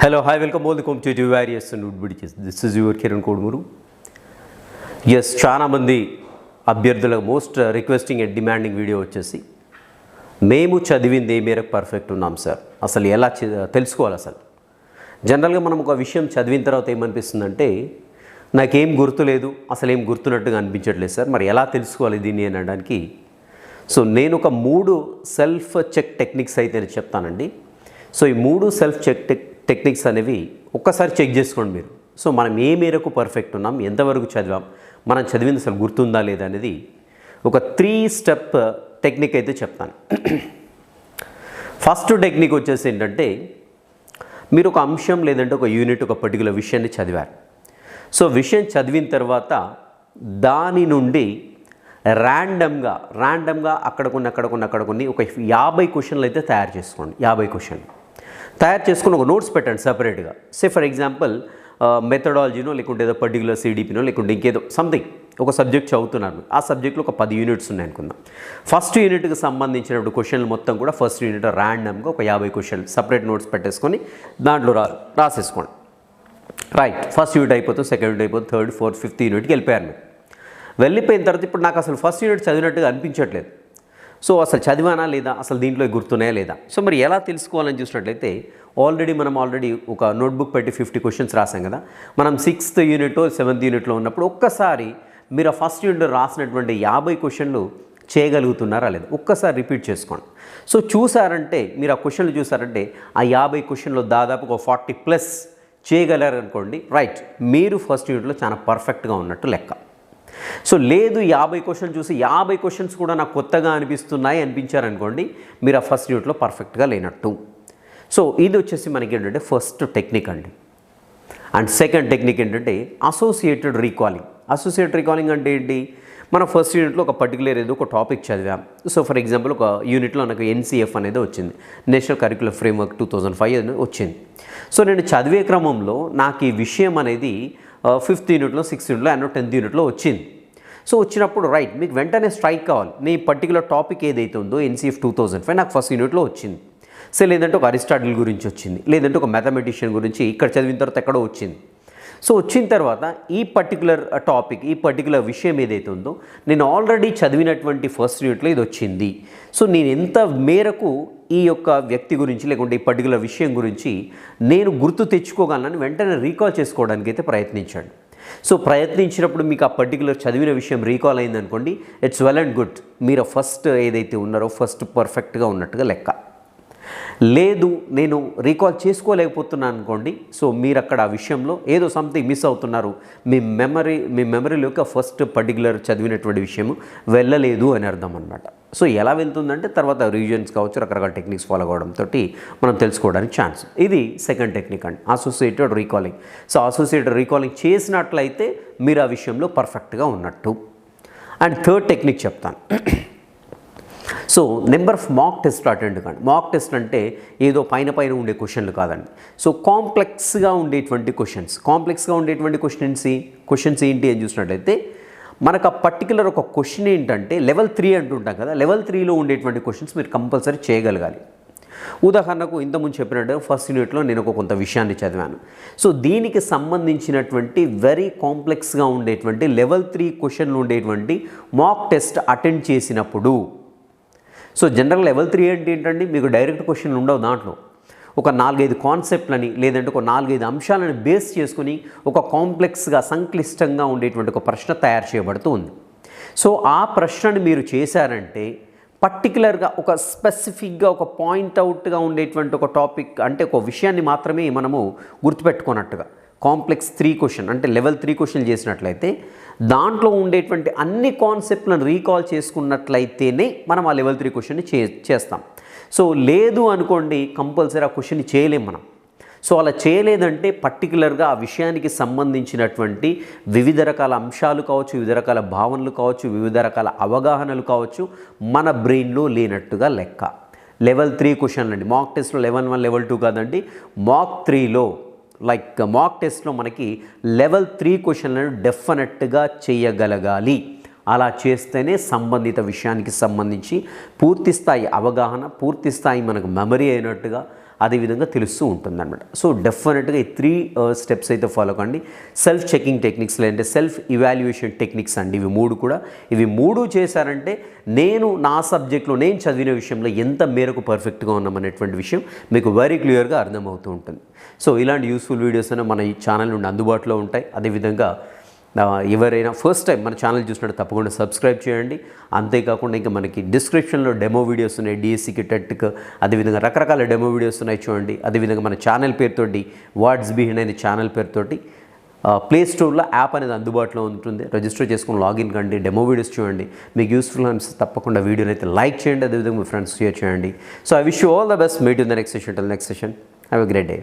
Hello, hi, welcome all. The competitive various and wood bridges. This is your Kiran Kodmuru. Yes చాలామంది అభ్యర్థుల most requesting and demanding video వచ్చేసి మేము చదివింది ఏ మేరకు perfect ఉన్నాం sir అసలు ఎలా uh, తెలుసుకోవాలి అసలు? జనరల్గా మనం ఒక విషయం చదివిన తర్వాత ఏమనిపిస్తుందంటే నాకేం గుర్తులేదు అసలు ఏం గుర్తున్నట్టుగా అనిపించట్లేదు సార్ మరి ఎలా తెలుసుకోవాలి దీన్ని? అనడానికి సో నేను ఒక మూడు సెల్ఫ్ చెక్ టెక్నిక్స్ అయితే నేను చెప్తానండి. సో ఈ మూడు సెల్ఫ్ చెక్ టెక్ టెక్నిక్స్ అనేవి ఒక్కసారి చెక్ చేసుకోండి మీరు. సో మనం ఏ మేరకు పర్ఫెక్ట్ ఉన్నాం ఎంతవరకు చదివాం మనం చదివింది అసలు గుర్తుందా లేదా అనేది ఒక త్రీ స్టెప్ టెక్నిక్ అయితే చెప్తాను. ఫస్ట్ టెక్నిక్ వచ్చేసి ఏంటంటే మీరు ఒక అంశం లేదంటే ఒక యూనిట్ ఒక పర్టికులర్ విషయాన్ని చదివారు. సో విషయం చదివిన తర్వాత దాని నుండి ర్యాండమ్గా ర్యాండమ్గా అక్కడకున్న అక్కడ కొన్ని ఒక యాభై క్వశ్చన్లు అయితే తయారు చేసుకోండి. యాభై క్వశ్చన్లు. తయారు చేసుకుని ఒక నోట్స్ పెట్టండి సపరేట్గా. సే ఫర్ ఎగ్జాంపుల్ మెథడాలజీనో లేకుంటే ఏదో పర్టికులర్ సిడిపినో లేకుంటే ఇంకేదో సంథింగ్ ఒక సబ్జెక్ట్ చదువుతున్నాను. ఆ సబ్జెక్ట్లో ఒక పది యూనిట్స్ ఉన్నాయి అనుకుందాం. ఫస్ట్ యూనిట్కి సంబంధించినప్పుడు క్వశ్చన్లు మొత్తం కూడా ఫస్ట్ యూనిట్ ర్యాండమ్గా ఒక యాభై క్వశ్చన్లు సపరేట్ నోట్స్ పెట్టేసుకొని దాంట్లో రా రాసేసుకోండి. రైట్ ఫస్ట్ యూనిట్ అయిపోతుంది సెకండ్ యూనిట్ అయిపోతుంది థర్డ్ ఫోర్త్ ఫిఫ్త్ యూనిట్కి వెళ్ళిపోయారు మీరు వెళ్ళిపోయిన తర్వాత ఇప్పుడు నాకు అసలు ఫస్ట్ యూనిట్ చదివినట్టుగా అనిపించట్లేదు. సో అసలు చదివానా లేదా? అసలు దీంట్లో గుర్తున్నాయా లేదా? సో మరి ఎలా తెలుసుకోవాలని చూసినట్లయితే ఆల్రెడీ మనం ఆల్రెడీ ఒక నోట్బుక్ పెట్టి ఫిఫ్టీ క్వశ్చన్స్ రాసాం కదా? మనం సిక్స్త్ యూనిట్ సెవెంత్ యూనిట్లో ఉన్నప్పుడు ఒక్కసారి మీరు ఆ ఫస్ట్ యూనిట్ రాసినటువంటి యాభై క్వశ్చన్లు చేయగలుగుతున్నారా లేదా? ఒక్కసారి రిపీట్ చేసుకోండి. సో చూసారంటే మీరు ఆ క్వశ్చన్లు చూసారంటే ఆ యాభై క్వశ్చన్లో దాదాపు ఒక ఫార్టీ ప్లస్ చేయగలరు అనుకోండి రైట్ మీరు ఫస్ట్ యూనిట్లో చాలా పర్ఫెక్ట్గా ఉన్నట్టు లెక్క. సో లేదు యాభై క్వశ్చన్ చూసి యాభై క్వశ్చన్స్ కూడా నాకు కొత్తగా అనిపిస్తున్నాయి అనిపించారనుకోండి మీరు ఆ ఫస్ట్ యూనిట్లో పర్ఫెక్ట్గా లేనట్టు. సో ఇది వచ్చేసి మనకి ఏంటంటే ఫస్ట్ టెక్నిక్ అండి. అండ్ సెకండ్ టెక్నిక్ ఏంటంటే అసోసియేటెడ్ రీకాలింగ్ అసోసియేటెడ్ రీకాలింగ్ అంటే ఏంటి? మన ఫస్ట్ యూనిట్లో ఒక పర్టికులర్ ఏదో ఒక టాపిక్ చదివాం. సో ఫర్ ఎగ్జాంపుల్ ఒక యూనిట్లో నాకు ఎన్సీఎఫ్ అనేది వచ్చింది. National curricular framework two thousand five అనేది వచ్చింది. సో నేను చదివే క్రమంలో నాకు ఈ విషయం అనేది ఫిఫ్త్ యూనిట్లో సిక్స్త్ యూనిట్లో అండ్ టెన్త్ యూనిట్లో వచ్చింది. సో వచ్చినప్పుడు రైట్ మీకు వెంటనే స్ట్రైక్ కావాలి. నీ పర్టికులర్ టాపిక్ ఏదైతే ఉందో ఎన్సీఎఫ్ టూ థౌజండ్ ఫైవ్ నాకు ఫస్ట్ యూనిట్లో వచ్చింది. సో లేదంటే ఒక అరిస్టాటిల్ గురించి వచ్చింది. లేదంటే ఒక మ్యాథమెటిషియన్ గురించి ఇక్కడ చదివిన తర్వాత ఎక్కడో వచ్చింది. సో వచ్చిన తర్వాత ఈ పర్టికులర్ టాపిక్ uh, ఈ పర్టికులర్ విషయం ఏదైతే ఉందో నేను ఆల్రెడీ చదివినటువంటి ఫస్ట్ యూనిట్లో ఇది వచ్చింది. సో నేను ఎంత మేరకు ఈ యొక్క వ్యక్తి గురించి లేకుంటే ఈ పర్టికులర్ విషయం గురించి నేను గుర్తు తెచ్చుకోగలనని వెంటనే రీకాల్ చేసుకోవడానికి అయితే ప్రయత్నించండి. సో ప్రయత్నించినప్పుడు మీకు ఆ పర్టికులర్ చదివిన విషయం రీకాల్ అయిందనుకోండి ఇట్స్ వెల్ అండ్ గుడ్ మీరు ఫస్ట్ ఏదైతే ఉన్నారో ఫస్ట్ పర్ఫెక్ట్గా ఉన్నట్టుగా లెక్క. లేదు నేను రీకాల్ చేసుకోలేకపోతున్నాను అనుకోండి. సో మీరు అక్కడ ఆ విషయంలో ఏదో సంథింగ్ మిస్ అవుతున్నారు. మీ మెమరీ మీ మెమరీలో యొక్క ఫస్ట్ పర్టికులర్ చదివినటువంటి విషయం వెళ్ళలేదు అని అర్థం అనమాట సో ఎలా వెళ్తుందంటే తర్వాత రీజన్స్ కావచ్చు రకరకాల టెక్నిక్స్ ఫాలో అవడంతో మనం తెలుసుకోవడానికి ఛాన్స్ ఇది సెకండ్ టెక్నిక్ అండి. Associated recalling so associated recalling చేసినట్లయితే మీరు ఆ విషయంలో పర్ఫెక్ట్గా ఉన్నట్టు. అండ్ థర్డ్ టెక్నిక్ చెప్తాను. So number of mock test attend కానీ మాక్ టెస్ట్ అంటే ఏదో పైన పైన ఉండే క్వశ్చన్లు కాదండి. సో కాంప్లెక్స్గా ఉండేటువంటి క్వశ్చన్స్. కాంప్లెక్స్గా ఉండేటువంటి క్వశ్చన్స్ క్వశ్చన్స్ ఏంటి అని చూసినట్లయితే మనకు ఆ పర్టికులర్ ఒక క్వశ్చన్ ఏంటంటే లెవెల్ త్రీ అంటుంటాం కదా లెవెల్ త్రీలో ఉండేటువంటి క్వశ్చన్స్ మీరు కంపల్సరీ చేయగలగాలి. ఉదాహరణకు ఇంతకుముందు చెప్పినట్టు ఫస్ట్ యూనిట్లో నేను ఒక కొంత విషయాన్ని చదివాను. సో దీనికి సంబంధించినటువంటి వెరీ కాంప్లెక్స్గా ఉండేటువంటి లెవెల్ త్రీ క్వశ్చన్లు ఉండేటువంటి మాక్ టెస్ట్ అటెండ్ చేసినప్పుడు సో జనరల్ లెవెల్ త్రీ అంటే ఏంటండి? మీకు డైరెక్ట్ క్వశ్చన్లు ఉండవు దాంట్లో. ఒక నాలుగైదు కాన్సెప్ట్లని లేదంటే ఒక నాలుగైదు అంశాలను బేస్ చేసుకుని ఒక కాంప్లెక్స్గా సంక్లిష్టంగా ఉండేటువంటి ఒక ప్రశ్న తయారు చేయబడుతూ ఉంది. సో ఆ ప్రశ్నను మీరు చేశారంటే పర్టికులర్గా ఒక స్పెసిఫిక్గా ఒక పాయింట్ అవుట్గా ఉండేటువంటి ఒక టాపిక్ అంటే ఒక విషయాన్ని మాత్రమే మనము గుర్తుపెట్టుకున్నట్టుగా. కాంప్లెక్స్ త్రీ క్వశ్చన్ అంటే లెవెల్ త్రీ క్వశ్చన్ చేసినట్లయితే దాంట్లో ఉండేటువంటి అన్ని కాన్సెప్ట్లను రీకాల్ చేసుకున్నట్లయితేనే మనం ఆ లెవెల్ త్రీ క్వశ్చన్ని చే చేస్తాం. సో లేదు అనుకోండి కంపల్సరీ ఆ క్వశ్చన్ చేయలేం మనం. సో అలా చేయలేదంటే పర్టికులర్గా ఆ విషయానికి సంబంధించినటువంటి వివిధ రకాల అంశాలు కావచ్చు వివిధ రకాల భావనలు కావచ్చు వివిధ రకాల అవగాహనలు కావచ్చు మన బ్రెయిన్లో లేనట్టుగా లెక్క. లెవెల్ త్రీ క్వశ్చన్లు అండి మాక్ టెస్ట్లో లెవెల్ వన్ లెవెల్ టూ కాదండి. మాక్ త్రీలో లైక్ మాక్ టెస్ట్లో మనకి లెవెల్ త్రీ క్వశ్చన్లను డెఫినెట్గా చేయగలగాలి. అలా చేస్తేనే సంబంధిత విషయానికి సంబంధించి పూర్తి స్థాయి అవగాహన పూర్తి స్థాయి మనకు మెమరీ అయినట్టుగా అదేవిధంగా తెలుస్తూ ఉంటుంది అనమాట సో డెఫినెట్గా ఈ త్రీ స్టెప్స్ uh, అయితే ఫాలో కండి. సెల్ఫ్ చెకింగ్ టెక్నిక్స్ లేదంటే సెల్ఫ్ ఇవాల్యుయేషన్ టెక్నిక్స్ అండి ఇవి మూడు కూడా. ఇవి మూడు చేశారంటే నేను నా సబ్జెక్ట్లో నేను చదివిన విషయంలో ఎంత మేరకు పర్ఫెక్ట్గా ఉన్నామనేటువంటి విషయం మీకు వెరీ క్లియర్గా అర్థమవుతూ ఉంటుంది. సో ఇలాంటి యూస్ఫుల్ వీడియోస్ అనే మన ఈ ఛానల్ నుండి అందుబాటులో ఉంటాయి. అదేవిధంగా ఎవరైనా ఫస్ట్ టైం మన ఛానల్ చూసినట్టు తప్పకుండా సబ్స్క్రైబ్ చేయండి. అంతేకాకుండా ఇంకా మనకి డిస్క్రిప్షన్లో డెమో వీడియోస్ ఉన్నాయి. డిఎస్సికి టెట్కి అదేవిధంగా రకరకాల డెమో వీడియోస్ ఉన్నాయి చూడండి. అదేవిధంగా మన ఛానల్ పేరుతోటి వాట్స్ బిహైండ్ అనే ఛానల్ పేరుతోటి ప్లే స్టోర్లో యాప్ అనేది అందుబాటులో ఉంటుంది. రిజిస్టర్ చేసుకుని లాగిన్ కండి డెమో వీడియోస్ చూడండి. మీకు యూస్ఫుల్ అనిపిస్తే తప్పకుండా వీడియోని అయితే లైక్ చేయండి. అదేవిధంగా మీ ఫ్రెండ్స్ షేర్ చేయండి. So I wish you all the best meet in the next session next session have a great day